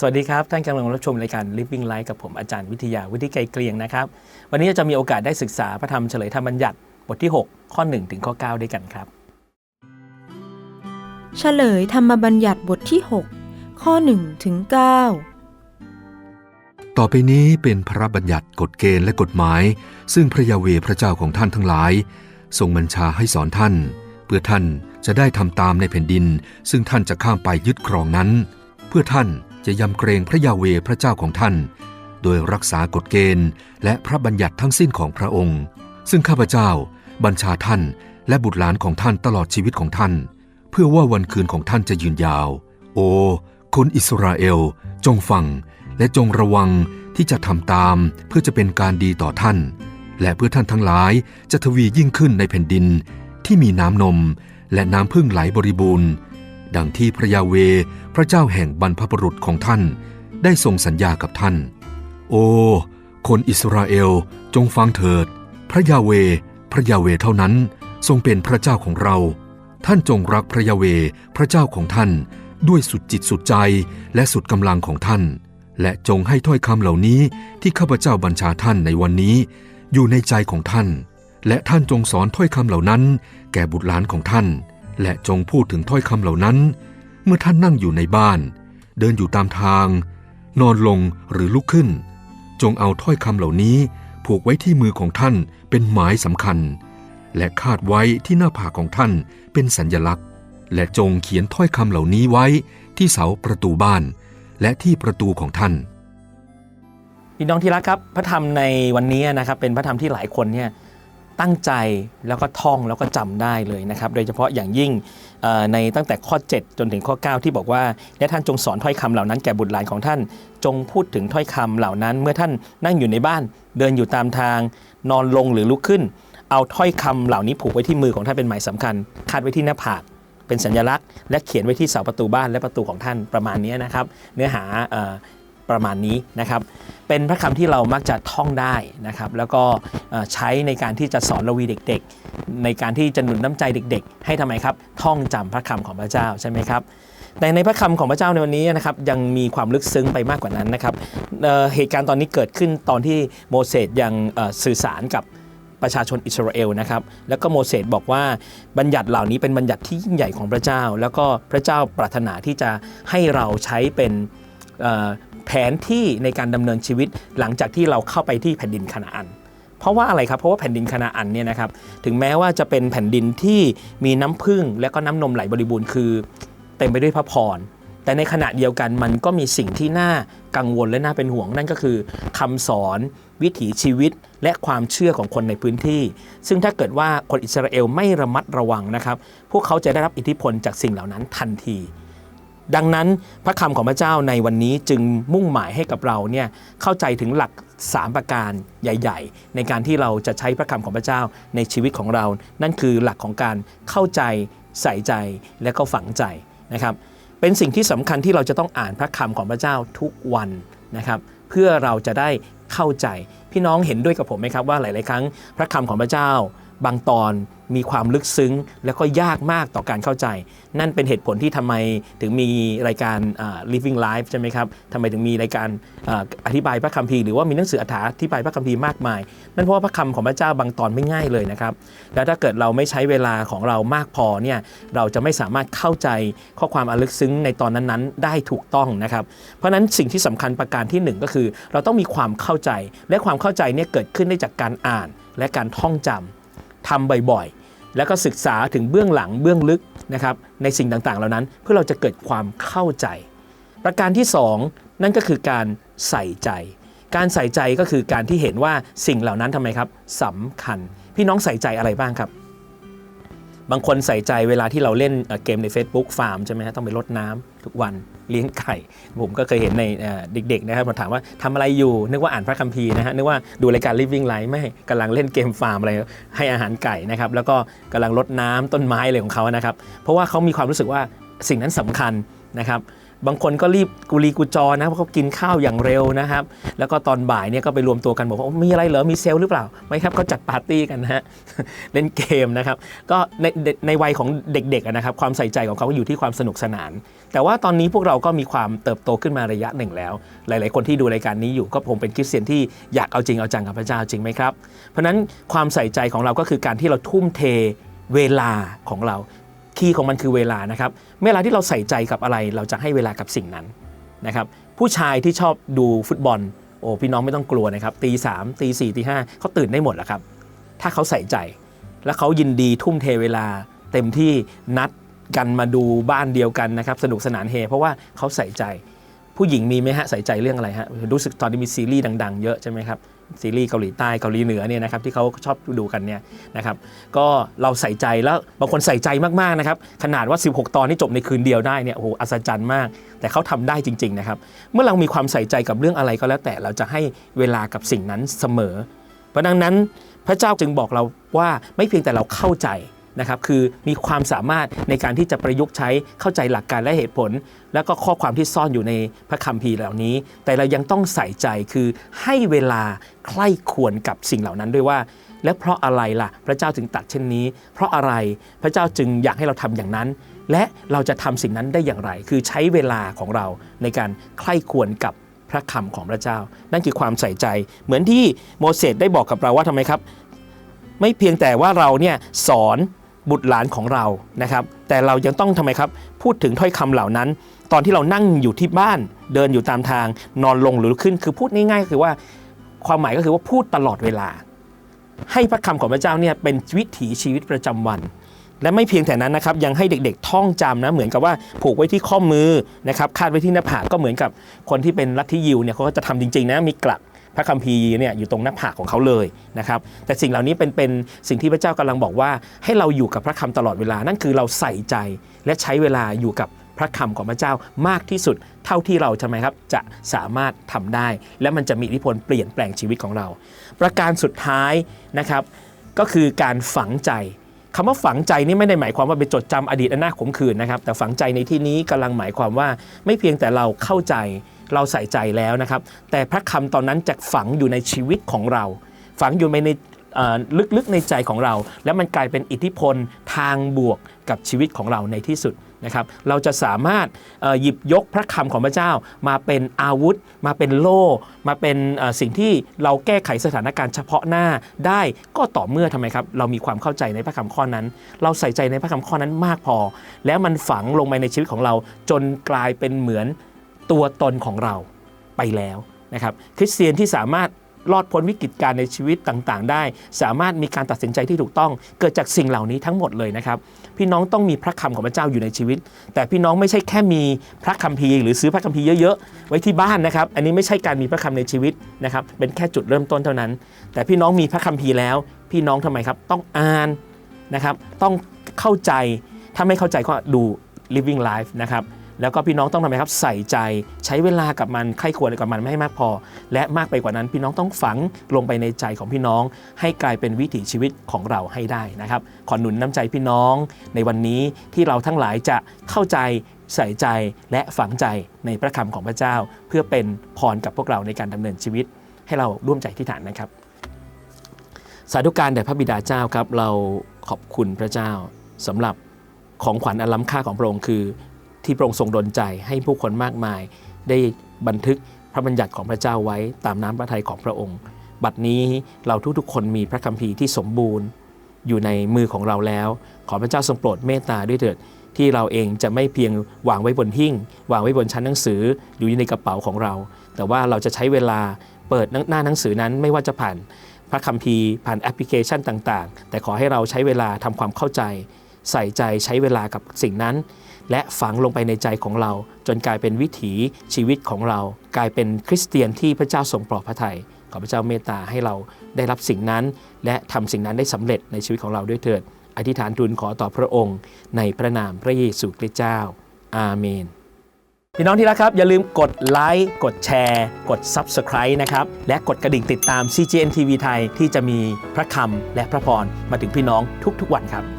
สวัสดีครับ ท่านกำลังรับชมรายการ Living Life กับผมอาจารย์วิทยาวิทิไกรเกลียงนะครับ วันนี้จะมีโอกาสได้ศึกษาพระธรรมเฉลยธรรมบัญญัติบทที่ 6 ข้อ 1 ถึงข้อ 9 ด้วยกันครับ เฉลยธรรมบัญญัติบทที่ 6 ข้อ 1 ถึง 9 ต่อไปนี้เป็นพระบัญญัติกฎเกณฑ์และกฎหมาย ซึ่งพระยาเวห์พระเจ้าของท่านทั้งหลาย ทรงบัญชาให้สอนท่าน เพื่อท่านจะได้ทำตามในแผ่นดิน ซึ่งท่านจะข้ามไปยึดครองนั้น เพื่อท่าน จะยำเกรงพระยาเวพระเจ้าของท่าน โดยรักษากฎเกณฑ์ และพระบัญญัติทั้งสิ้นของพระองค์ ซึ่งข้าพเจ้า บัญชาท่านและบุตรหลานของท่านตลอดชีวิตของท่าน เพื่อว่าวันคืนของท่านจะยืนยาว โอ้คนอิสราเอล จงฟัง และจงระวังที่จะทำตามเพื่อจะเป็นการดีต่อท่าน และเพื่อท่านทั้งหลายจะทวียิ่งขึ้นในแผ่นดินที่มีน้ำนม และน้ำพึ่งไหลบริบูรณ์ ดังที่พระยาเวพระเจ้าแห่งบรรพบุรุษของท่านได้ทรงสัญญากับท่าน โอ้ คนอิสราเอลจงฟังเถิด พระยาเว พระยาเวเท่านั้นทรงเป็นพระเจ้าของเรา ท่านจงรักพระยาเวพระเจ้าของท่าน ด้วยสุดจิตสุดใจและสุดกำลังของท่าน และจงให้ถ้อยคำเหล่านี้ที่ข้าพเจ้าบัญชาท่านในวันนี้ อยู่ในใจของท่าน และท่านจงสอนถ้อยคำเหล่านั้น แก่บุตรหลานของท่าน และจงพูดถึงถ้อยคำเหล่านั้น เมื่อท่านนั่งอยู่ในบ้าน เดินอยู่ตามทาง นอนลงหรือลุกขึ้น จงเอาถ้อยคำเหล่านี้ ผูกไว้ที่มือของท่านเป็นหมายสำคัญ และคาดไว้ที่หน้าผากของท่านเป็นสัญญลักษณ์ และจงเขียนถ้อยคำเหล่านี้ไว้ที่เสาประตูบ้าน และที่ประตูของท่านพี่น้องที่รักครับ พระธรรมในวันนี้นะครับเป็นพระธรรมที่หลายคนเนี่ย ตั้งใจแล้วก็ท่องแล้วก็จำได้เลยนะครับ โดยเฉพาะอย่างยิ่งในตั้งแต่ข้อ 7 จนถึงข้อ 9 ที่บอกว่า และท่านจงสอนถ้อยคำเหล่านั้นแก่บุตรหลานของท่าน จงพูดถึงถ้อยคำเหล่านั้น เมื่อท่านนั่งอยู่ในบ้าน เดินอยู่ตามทาง นอนลงหรือลุกขึ้น เอาถ้อยคำเหล่านี้ผูกไว้ที่มือของท่านเป็นหมายสำคัญ คาดไว้ที่หน้าผากเป็นสัญลักษณ์ และเขียนไว้ที่เสาประตูบ้านและประตูของท่านประมาณนี้นะครับ เนื้อหาอ ประมาณนี้นะครับ เป็นพระคำที่เรามักจะท่องได้นะครับ แล้วก็ใช้ในการที่จะสอนระวีเด็กๆ ในการที่จะหนุนน้ำใจเด็ก ๆ ให้ทำไมครับ ท่องจำพระคำของพระเจ้าใช่ไหมครับแต่ในพระคำของพระเจ้าในวันนี้นะครับยังมีความลึกซึ้งไปมากกว่านั้นนะครับเเหตุการณ์ตอนนี้เกิดขึ้นตอนที่โมเสสยังสื่อสารกับประชาชนอิสราเอลนะครับ แล้วก็โมเสสบอกว่าบัญญัติเหล่านี้เป็นบัญญัติที่ยิ่งใหญ่ของพระเจ้า แล้วก็พระเจ้าปรารถนาที่จะให้เราใช้เป็น แผนที่ในการดำเนินชีวิตหลังจากที่เราเข้าไปที่แผ่นดินคานาอัน เพราะว่าอะไรครับ เพราะว่าแผ่นดินคานาอันเนี่ยนะครับถึงแม้ว่าจะเป็นแผ่นดินที่มีน้ำพึ่งและก็น้ำนมไหลบริบูรณ์คือ เต็มไปด้วยพระพรแต่ในขณะเดียวกันมันก็มีสิ่งที่น่ากังวลและน่าเป็นห่วงนั่นก็คือคำสอนวิถีชีวิตและความเชื่อของคนในพื้นที่ ซึ่งถ้าเกิดว่าคนอิสราเอลไม่ระมัดระวังนะครับ พวกเขาจะได้รับอิทธิพลจากสิ่งเหล่านั้นทันที ดังนั้นพระคำของพระเจ้าในวันนี้จึงมุ่งหมายให้กับเราเนี่ยเข้าใจถึงหลัก 3 ประการใหญ่ ๆ ในการที่เราจะใช้พระคำของพระเจ้าในชีวิตของเรา นั่นคือหลักของการเข้าใจใส่ใจและก็ฝังใจนะครับ เป็นสิ่งที่สำคัญที่เราจะต้องอ่านพระคำของพระเจ้าทุกวันนะครับเพื่อเราจะได้เข้าใจพี่น้องเห็นด้วยกับผมไหมครับว่าหลาย ๆ ครั้งพระคำของพระเจ้า บางตอนมีความลึกซึ้ง แล้วก็ยากมากต่อการเข้าใจ นั่นเป็นเหตุผลที่ทำไมถึงมีรายการ living life ใช่ไหมครับทำไมถึงมีรายการอ่าอธิบายพระคัมภีร์หรือว่ามีหนังสืออธิบายพระคัมภีร์มากมาย นั่นเพราะว่าพระคำของพระเจ้าบางตอนไม่ง่ายเลยนะครับ แล้วถ้าเกิดเราไม่ใช้เวลาของเรามากพอเนี่ยเราจะไม่สามารถเข้าใจข้อความอันลึกซึ้งในตอนนั้นๆ ได้ถูกต้องนะครับ เพราะฉะนั้นสิ่งที่สำคัญประการที่หนึ่งก็คือ เราต้องมีความเข้าใจ และความเข้าใจเนี่ยเกิดขึ้นได้จากการอ่านและการท่องจำ ทำบ่อยๆ แล้วก็ศึกษาถึงเบื้องหลังเบื้องลึกนะครับในสิ่งต่างๆ เหล่านั้นเพื่อเราจะเกิดความเข้าใจ ประการที่ 2 นั่นก็คือการใส่ใจ การใส่ใจก็คือการที่เห็นว่าสิ่งเหล่านั้นทำไมครับสำคัญ พี่น้องใส่ใจอะไรบ้างครับ บางคนใส่ใจเวลาที่เราเล่นเกมใน Facebook ฟาร์มใช่ไหมฮะต้องไปรดน้ำทุกวันเลี้ยงไก่ ผมก็เคยเห็นในเด็กๆนะครับมาถามว่าทำอะไรอยู่ นึกว่าอ่านพระคัมภีร์นะฮะนึกว่าดูรายการ Living Life ไม่กำลังเล่นเกมฟาร์มอะไรให้อาหารไก่นะครับแล้วก็กำลังรดน้ำต้นไม้อะไรของเขานะครับ เพราะว่าเขามีความรู้สึกว่าสิ่งนั้นสำคัญนะครับ บางคนก็รีบกุลีกุจอนะเพราะเขากินข้าวอย่างเร็วนะครับ แล้วก็ตอนบ่ายเนี่ยก็ไปรวมตัวกันบอกว่ามีอะไรเหรอมีเซลล์หรือเปล่าไม่ครับก็จัดปาร์ตี้กันนะฮะเล่นเกมนะครับ ก็ในในวัยของเด็กๆนะครับความใส่ใจของเขาก็อยู่ที่ความสนุกสนาน แต่ว่าตอนนี้พวกเราก็มีความเติบโตขึ้นมาระยะหนึ่งแล้ว หลาย ๆ คนที่ดูรายการนี้อยู่ก็คงเป็นคริสเตียนที่อยากเอาจริงเอาจังกับพระเจ้าจริงไหมครับเพราะนั้นความใส่ใจของเราก็คือการที่เราทุ่มเทเวลาของเรา คีย์ของมันคือเวลานะครับ เวลาที่เราใส่ใจกับอะไร เราจะให้เวลากับสิ่งนั้นนะครับ ผู้ชายที่ชอบดูฟุตบอล โอ้พี่น้องไม่ต้องกลัวนะครับ ตีสามตีสี่ตีห้าเขาตื่นได้หมดแล้วครับ ถ้าเขาใส่ใจ และเขายินดีทุ่มเทเวลา เต็มที่นัดกันมาดูบ้านเดียวกันนะครับ สนุกสนานเฮ เพราะว่าเขาใส่ใจ ผู้หญิงมีไหมฮะใส่ใจเรื่องอะไรฮะ รู้สึกตอนนี้มีซีรีส์ดัง ๆ เยอะใช่ไหมครับ ซีรีส์เกาหลีใต้เกาหลีเหนือเนี่ยนะครับที่เขาชอบดูกันเนี่ยนะครับก็เราใส่ใจแล้วบางคนใส่ใจมากๆนะครับขนาดว่า 16 ตอนที่จบในคืนเดียวได้เนี่ยโอ้โหอัศจรรย์มาก แต่เขาทำได้จริงๆนะครับเมื่อเรามีความใส่ใจกับเรื่องอะไรก็แล้วแต่เราจะให้เวลากับสิ่งนั้นเสมอ เพราะดังนั้นพระเจ้าจึงบอกเราว่าไม่เพียงแต่เราเข้าใจ นะครับคือมีความสามารถในการที่จะประยุกต์ใช้เข้าใจหลักการและเหตุผล แล้วก็ข้อความที่ซ่อนอยู่ในพระคัมภีร์เหล่านี้ แต่เรายังต้องใส่ใจคือให้เวลาใคร่ควรกับสิ่งเหล่านั้นด้วยว่า และเพราะอะไรล่ะพระเจ้าจึงตัดเช่นนี้ เพราะอะไรพระเจ้าจึงอยากให้เราทำอย่างนั้น และเราจะทำสิ่งนั้นได้อย่างไร คือใช้เวลาของเราในการใคร่ควรกับพระคำของพระเจ้า นั่นคือความใส่ใจ เหมือนที่โมเสสได้บอกกับเราว่าทำไมครับ ไม่เพียงแต่ว่าเราเนี่ยสอน บุตรหลานของเรานะครับ แต่เรายังต้องทำไมครับ พูดถึงถ้อยคำเหล่านั้น ตอนที่เรานั่งอยู่ที่บ้านเดินอยู่ตามทางนอนลงหรือขึ้น คือพูดง่ายๆก็คือว่าความหมายก็คือว่าพูดตลอดเวลา ให้พระคำของพระเจ้าเนี่ยเป็นวิถีชีวิตประจำวัน และไม่เพียงแต่นั้นนะครับยังให้เด็กๆท่องจำนะเหมือนกับว่าผูกไว้ที่ข้อมือนะครับคาดไว้ที่หน้าผากก็เหมือนกับคนที่เป็นลัทธิยิวเนี่ยเขาก็จะทำจริงๆนะมีกลัก ระคัมภีร์เนี่ยอยู่ตรงหน้าผากของเขาเลยนะครับแต่สิ่งเหล่านี้เป็นเป็นสิ่งที่พระเจ้ากำลังบอกว่า ให้เราอยู่กับพระคำตลอดเวลานั่นคือเราใส่ใจและใช้เวลาอยู่กับพระคำของพระเจ้ามากที่สุดเท่าที่เราทำไมครับจะสามารถทำได้ และมันจะมีอิทธิพลเปลี่ยนแปลงชีวิตของเรา ประการสุดท้ายนะครับก็คือการฝังใจ คำว่าฝังใจนี่ไม่ได้หมายความว่าไปจดจำอดีตอันน่าขมขื่นนะครับ แต่ฝังใจในที่นี้กำลังหมายความว่าไม่เพียงแต่เราเข้าใจเราใส่ใจแล้วนะครับ แต่พระคำตอนนั้นจะฝังอยู่ในชีวิตของเรา ฝังอยู่ในลึกๆในใจของเรา แล้วมันกลายเป็นอิทธิพลทางบวกกับชีวิตของเราในที่สุด นะครับเราจะสามารถหยิบยกพระคำของพระเจ้า มาเป็นอาวุธ มาเป็นโล่ มาเป็นสิ่งที่เราแก้ไขสถานการณ์เฉพาะหน้าได้ก็ต่อเมื่อทำไมครับ เรามีความเข้าใจในพระคำข้อนั้น เราใส่ใจในพระคำข้อนั้นมากพอ แล้วมันฝังลงไปในชีวิตของเรา จนกลายเป็นเหมือนตัวตนของเราไปแล้วนะครับคริสเตียนที่สามารถ รอดพ้นวิกฤตการณ์ในชีวิตต่างๆ ได้ สามารถมีการตัดสินใจที่ถูกต้อง เกิดจากสิ่งเหล่านี้ทั้งหมดเลยนะครับ พี่น้องต้องมีพระคำของพระเจ้าอยู่ในชีวิต แต่พี่น้องไม่ใช่แค่มีพระคัมภีร์ หรือซื้อพระคัมภีร์เยอะๆไว้ที่บ้านนะครับ อันนี้ไม่ใช่การมีพระคำในชีวิตนะครับเป็นแค่จุดเริ่มต้นเท่านั้น แต่พี่น้องมีพระคัมภีร์แล้ว พี่น้องทำไมครับต้องอ่านนะครับต้องเข้าใจถ้าไม่เข้าใจก็ดู living life นะครับ แล้วก็พี่น้องต้องทำไมครับใส่ใจใช้เวลากับมันไข้ควรกับมันไม่ให้มากพอ และมากไปกว่านั้นพี่น้องต้องฝังลงไปในใจของพี่น้อง ให้กลายเป็นวิถีชีวิตของเราให้ได้นะครับขอหนุนน้ำใจพี่น้อง ในวันนี้ที่เราทั้งหลายจะเข้าใจใส่ใจและฝังใจในพระคำของพระเจ้า เพื่อเป็นพรกับพวกเราในการดำเนินชีวิต ให้เราร่วมใจที่ฐานนะครับ สาธุการแด่พระบิดาเจ้าครับ เราขอบคุณพระเจ้าสำหรับของขวัญอันล้ำค่าของพระองค์คือ ที่พระองค์ทรงดลใจให้ผู้คนมากมาย ได้บันทึกพระบัญญัติของพระเจ้าไว้ตามน้ำพระทัยของพระองค์ บัดนี้เราทุกๆ คนมีพระคัมภีร์ที่สมบูรณ์ อยู่ในมือของเราแล้ว ขอพระเจ้าทรงโปรดเมตตาด้วยเถิดที่เราเองจะไม่เพียงวางไว้บนหิ้ง วางไว้บนชั้นหนังสืออยู่ในกระเป๋าของเรา แต่ว่าเราจะใช้เวลาเปิดหน้าหนังสือนั้นไม่ว่าจะผ่านพระคัมภีร์ผ่านแอปพลิเคชันต่าง ๆ แต่ขอให้เราใช้เวลาทำความเข้าใจ ใส่ใจใช้เวลากับสิ่งนั้น และฝังลงไปในใจของเรา จนกลายเป็นวิถีชีวิตของเรา กลายเป็นคริสเตียนที่พระเจ้าทรงโปรดพระทัยขอพระเจ้าเมตตาให้เราได้รับสิ่งนั้น และทำสิ่งนั้นได้สำเร็จในชีวิตของเราด้วยเถิด อธิษฐานทูลขอต่อพระองค์ ในพระนามพระเยซูคริสต์เจ้า อาเมนพี่น้องที่รักครับ อย่าลืมกดไลค์กดแชร์ กด Subscribe นะครับ และกดกระดิ่งติดตาม CGN TV ไทยที่จะมีพระคำและพระพรมาถึงพี่น้องทุกๆวันครับ